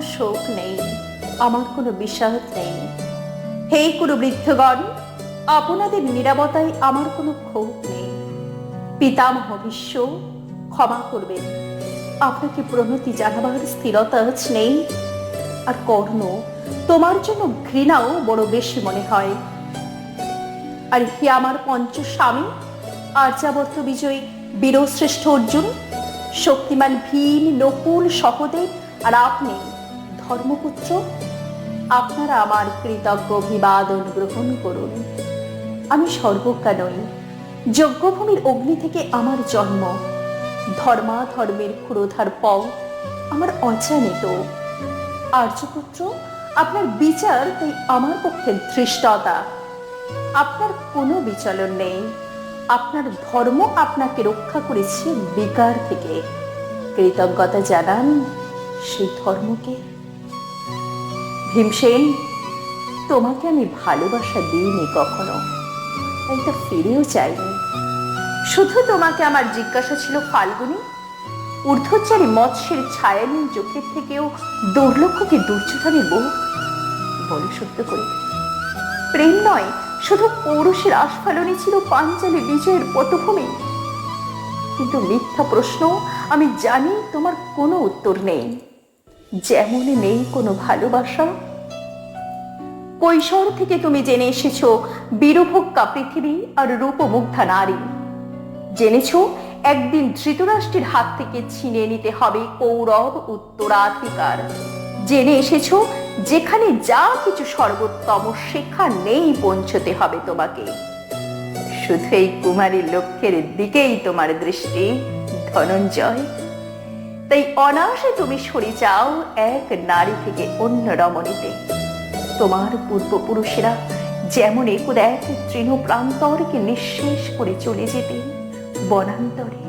শোক নেই, আমার কোনো বিষাদ নেই। হে কোনো বৃদ্ধগণ, আপনাদের নিরাপত্তায় আমার কোনো ক্ষোভ নেই। পিতামহ বিশ্ব ক্ষমা করবেন। আপনাকে প্রণতি জানাবার স্থিরতা নেই। আর কর্ণ, তোমার জন্য ঘৃণাও বড় বেশি মনে হয়। আর কি আমার পঞ্চ স্বামী আর্যাবর্ত বিজয়ী বীরশ্রেষ্ঠ অর্জুন, শক্তিমান ভীম, নকুল সহদেব আর আপনি ধর্মপুত্র, আপনারা আমার কৃতজ্ঞ অভিবাদন গ্রহণ করুন। আমি সর্বজ্ঞা নই যজ্ঞভূমির অগ্নি থেকে আমার জন্ম। ধর্মা ধর্মের ক্ষুরোধার পথ আমার অজানিত আর্যপুত্র, আপনার বিচার তাই আমার পক্ষে ধৃষ্টতা। আপনার কোনো বিচলন নেই। আপনার ধর্ম আপনাকে রক্ষা করেছে বিকার থেকে। কৃতজ্ঞতা জানান সেই ধর্মকে? ভীমসেন, তোমাকে আমি ভালোবাসা দিইনি কখনো, তাই তা ফিরেও চাইনি। শুধু তোমাকে আমার জিজ্ঞাসা ছিল ফাল্গুনি, ঊর্ধ্বচারী মৎস্যের ছায়ানীল চোখের থেকেও দুর্লক্ষকে দুর্যোধনের বুক বলো সত্য করে। প্রেম নয়, শুধু পৌরুষের আস্ফালনে ছিল পাঞ্চালী বিজয়ের পটভূমি। কিন্তু মিথ্যা প্রশ্ন আমি জানি তোমার কোনো উত্তর নেই। যেমন নেই কোনো ভালোবাসা। কৈশোর থেকে তুমি জেনে এসেছ বীরভোগ্যা পৃথিবী আর রূপমুগ্ধা নারী। জেনেছো, একদিন ধৃতরাষ্ট্রের হাত থেকে ছিনিয়ে নিতে হবে কৌরব উত্তরাধিকার। জেনে এসেছ, যেখানে যা কিছু সর্বোত্তম, সেখানেই পৌঁছতে হবে তোমাকে। শুধু এই কুমারীর লক্ষ্যের দিকেই তোমার দৃষ্টি, ধনঞ্জয়। তাই অনায়াসে তুমি সরে যাও এক নারী থেকে অন্য রমণীতে। তোমার পূর্বপুরুষেরা যেমন একুদ এক তৃণ প্রান্তরকে নিঃশেষ করে চলে যেতেন বনান্তরে।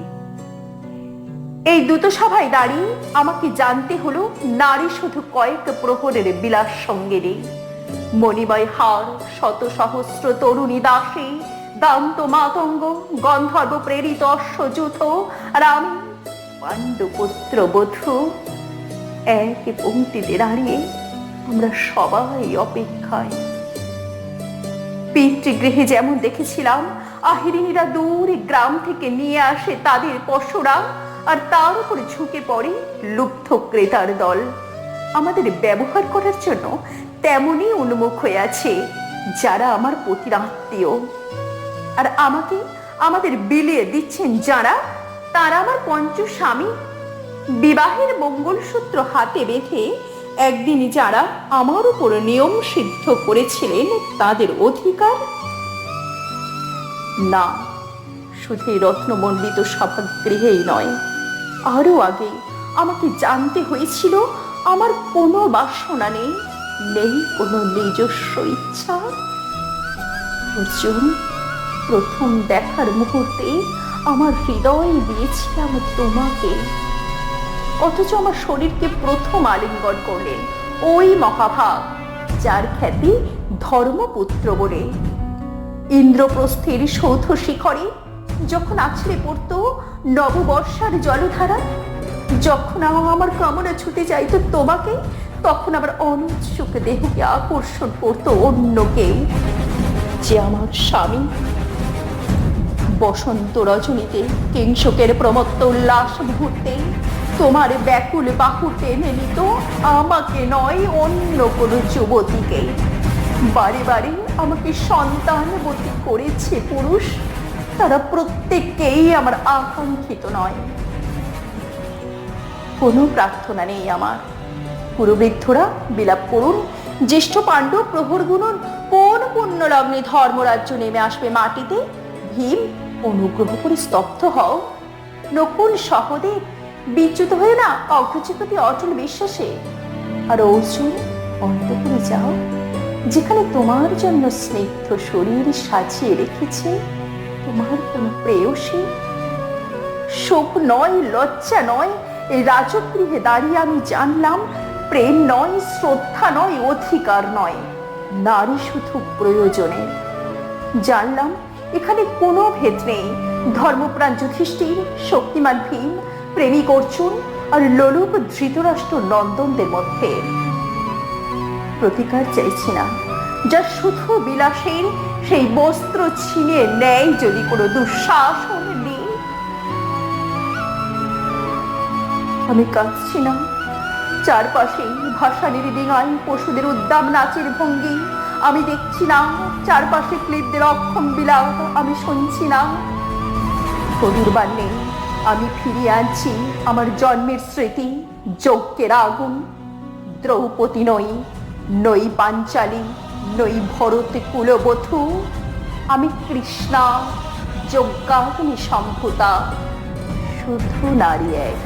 এই সভায় দাঁড়িয়ে আমাকে জানতে হলো নারী শুধু কয়েক প্রহরের বিলাস সঙ্গে নেই। মণিময় হার, শত সহস্র তরুণী দাসী, দান্ত মাতঙ্গ, গন্ধর্ব প্রেরিত অশ্বযুথ আর পাণ্ডুপুত্র বধূ, এক পঙ্ক্তিতে দাঁড়িয়ে আমরা সবাই অপেক্ষায়। পিতৃগৃহে যেমন দেখেছিলাম, আহিরিনীরা দূরে গ্রাম থেকে নিয়ে আসে তাদের পশুরা, আর তার উপরে ঝুঁকে পড়ে লুব্ধ ক্রেতার দল। আমাদের ব্যবহার করার জন্য তেমনই উন্মুখ হয়ে আছে যারা আমার পতির আত্মীয়। আর আমাকে আমাদের বিলিয়ে দিচ্ছেন যারা তারা আমার পঞ্চ স্বামী? বিবাহের মঙ্গলসূত্র হাতে বেঁধে একদিন যারা আমার উপর নিয়ম সিদ্ধ করেছিলেন, তাদের অধিকার? না, শুধু রত্নমণ্ডিত সভাগৃহেই নয়। আরও আগে আমাকে জানতে হয়েছিল, আমার কোনো বাসনা নেই নেই কোনো নিজস্ব ইচ্ছা। অর্জুন, প্রথম দেখার মুহূর্তে আমার হৃদয় দিয়েছিলাম তোমাকে। অথচ আমার শরীরকে প্রথম আলিঙ্গন করলেন ওই মহাভাব যার খ্যাতি ধর্মপুত্র বলে। ইন্দ্রপ্রস্থের সৌধ শিখরে যখন আছড়ে পড়ত নববর্ষার জলধারা, যখন আমার কামনা ছুটে যাইতো তোমাকে, তখন আবার অনুৎসুক দেহকে আকর্ষণ করতো অন্য কেউ যে আমার স্বামী বসন্ত রজনীতে কিংসকের প্রমত্ত উল্লাস মুহূর্তে, তোমার ব্যাকুল বাহু টেনে নিত আমাকে নয় অন্য কোনো যুবতীকে। বারে বারে আমাকে সন্তানবতী করেছে পুরুষ, তারা প্রত্যেককেই আমার আকাঙ্ক্ষিত নয়। কোনো প্রার্থনা নেই আমার। পুরবৃদ্ধরা বিলাপ করুন, জ্যেষ্ঠ পাণ্ডব প্রহর গুণন কোন পুণ্য লগ্নে ধর্মরাজ্য নেমে আসবে মাটিতে? ভীম অনুগ্রহ করে স্তব্ধ হও। নকুল সহদেব বিচ্যুত হয়ে না অগ্রজের প্রতি অটল বিশ্বাসে। আর অর্জুন অন্তপুরে যাও, যেখানে তোমার জন্য স্নিগ্ধ শরীর সাজিয়ে রেখেছে তোমার কোনো প্রেয়সী। শোক নয়, লজ্জা নয়, এই রাজগৃহে দাঁড়িয়ে আমি জানলাম, প্রেম নয়, শ্রদ্ধা নয়, অধিকার নয়, নারী শুধু প্রয়োজনে। জানলাম এখানে কোনো ভেদ নেই। ধর্মপ্রাণ যুধিষ্ঠির, শক্তিমান ভীম, প্রেমিক অর্জুন আর লোলুপ ধৃতরাষ্ট্র নন্দনদের মধ্যে। প্রতিকার চাইছি না। যা শুধু বিলাসের, সেই বস্ত্র ছিনিয়ে নেয় যদি কোনো দুঃশাসন নেই। আমি কাঁদছি না। চারপাশে ভাসানির ডিঙায় পশুদের উদ্দাম, নাচের ভঙ্গি আমি দেখছি না চারপাশে ক্লিপদের অক্ষম বিলাপ আমি শুনছি না তরুর বান্যে আমি ফিরিয়ে আনছি আমার জন্মের স্মৃতি, যজ্ঞের আগুন। দ্রৌপদী নই নই পাঞ্চালী, নই ভরত কুলবধূ। আমি কৃষ্ণা, যজ্ঞাগ্নি সম্ভুতা, শুধু নারী এক।